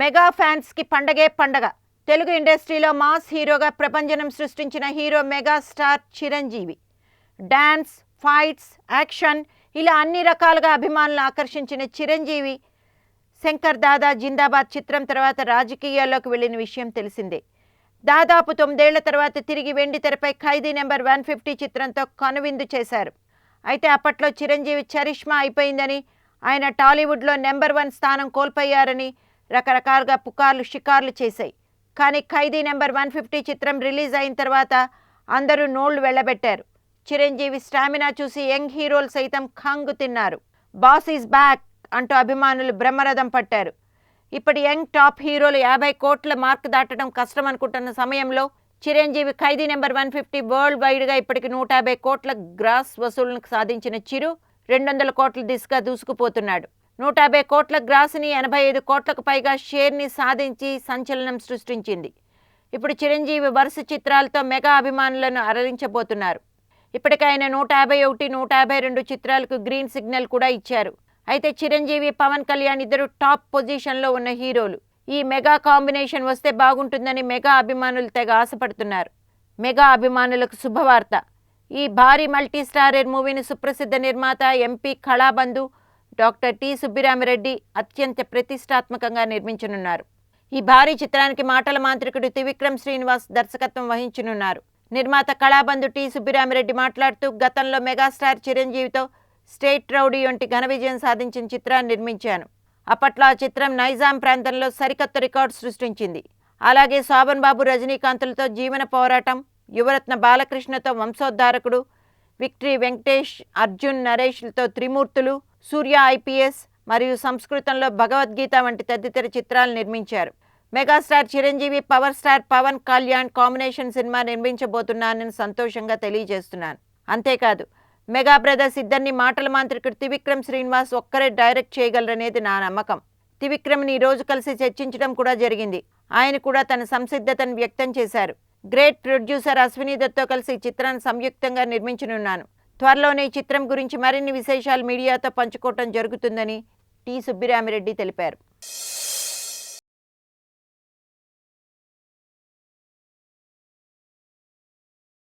Mega ఫ్యాన్స్కి పండగే పండగ. తెలుగు ఇండస్ట్రీలో మాస్ హీరోగా ప్రపంచనం సృష్టించిన hero mega star Chiranjeevi. Dance fights action ఇలా అన్ని రకాలుగా అభిమానులు ఆకర్షించిన చిరంజీవి శంకర్ దాదా జిందాబాద్ చిత్రం తర్వాత రాజకీయాల్లోకి వెళ్ళిన విషయం తెలిసిందే. దాదాపు తొమ్మిదేళ్ళ తర్వాత తిరిగి వెండి తెరపై ఖైదీ నెంబర్ వన్ ఫిఫ్టీ చిత్రంతో కనువిందు చేశారు. అయితే అప్పట్లో చిరంజీవి చరిష్మా అయిపోయిందని ఆయన టాలీవుడ్లో నెంబర్ వన్ స్థానం కోల్పోయారని రకరకాలుగా పుకార్లు షికార్లు చేశాయి. కానీ ఖైదీ నెంబర్ వన్ ఫిఫ్టీ చిత్రం రిలీజ్ అయిన తర్వాత అందరూ నోళ్ళు వెళ్ళబెట్టారు చిరంజీవి స్టామినా చూసి యంగ్ హీరోలు సైతం ఖంగు తిన్నారు. బాస్ ఈజ్ బ్యాక్ అంటూ అభిమానులు బ్రహ్మరథం పట్టారు. ఇప్పటి యంగ్ టాప్ హీరోలు యాభై కోట్ల మార్క్ దాటడం కష్టం అనుకుంటున్న సమయంలో Chiranjeevi Khaidi number one fifty world వైడ్గా ఇప్పటికి నూట యాభై కోట్ల గ్రాస్ వసూళ్ళను సాధించిన చిరు రెండు వందల కోట్ల దిశగా దూసుకుపోతున్నాడు. నూట యాభై కోట్ల గ్రాస్ని ఎనభై ఐదు కోట్లకు పైగా షేర్ని సాధించి సంచలనం సృష్టించింది. ఇప్పుడు చిరంజీవి వరుస చిత్రాలతో మెగా అభిమానులను అరలించబోతున్నారు ఇప్పటికి ఆయన నూట యాభై ఒకటి నూట యాభై రెండు చిత్రాలకు గ్రీన్ సిగ్నల్ కూడా ఇచ్చారు. అయితే చిరంజీవి పవన్ కళ్యాణ్ ఇద్దరు టాప్ పొజిషన్లో ఉన్న హీరోలు. ఈ మెగా కాంబినేషన్ వస్తే బాగుంటుందని మెగా అభిమానులు తెగ ఆశపడుతున్నారు. మెగా అభిమానులకు శుభవార్త. ఈ భారీ మల్టీ స్టారర్ మూవీని సుప్రసిద్ధ నిర్మాత MP Kalabandhu doctor T Subbiramireddy అత్యంత ప్రతిష్టాత్మకంగా నిర్మించనున్నారు. ఈ భారీ చిత్రానికి మాటల మాంత్రికుడు త్రివిక్రమ్ శ్రీనివాస్ దర్శకత్వం వహించనున్నారు. నిర్మాత కళాబంధు టి సుబ్బిరామిరెడ్డి మాట్లాడుతూ గతంలో మెగాస్టార్ చిరంజీవితో స్టేట్ రౌడీ వంటి ఘన విజయం సాధించిన చిత్రాన్ని నిర్మించాను. అప్పట్లో ఆ చిత్రం నైజాం ప్రాంతంలో సరికొత్త రికార్డు సృష్టించింది. అలాగే శోభన్ బాబు రజనీకాంతులతో జీవన పోరాటం యువరత్న బాలకృష్ణతో వంశోద్ధారకుడు విక్టరీ వెంకటేష్ అర్జున్ నరేష్లతో త్రిమూర్తులు సూర్య ఐపీఎస్ మరియు సంస్కృతంలో భగవద్గీత వంటి తదితర చిత్రాలు నిర్మించారు. Megastar Chiranjeevi power star Pawan Kalyan combination cinema నిర్మించబోతున్నానని సంతోషంగా తెలియజేస్తున్నాను. అంతేకాదు మెగా బ్రదర్స్ ఇద్దరిని మాటల మాంత్రికుడు త్రివిక్రమ్ శ్రీనివాస్ ఒక్కరే డైరెక్ట్ చేయగలరనేది నా నమ్మకం. త్రివిక్రమ్ని ఈరోజు రోజు కలిసి చర్చించడం కూడా జరిగింది. ఆయన కూడా తన సంసిద్ధతను వ్యక్తం చేశారు. గ్రేట్ ప్రొడ్యూసర్ అశ్విని దత్తో కలిసి ఈ చిత్రాన్ని సంయుక్తంగా నిర్మించనున్నాను. త్వరలోనే ఈ చిత్రం గురించి మరిన్ని విశేషాలు మీడియాతో పంచుకోవటం జరుగుతుందని టి సుబ్బిరామిరెడ్డి తెలిపారు.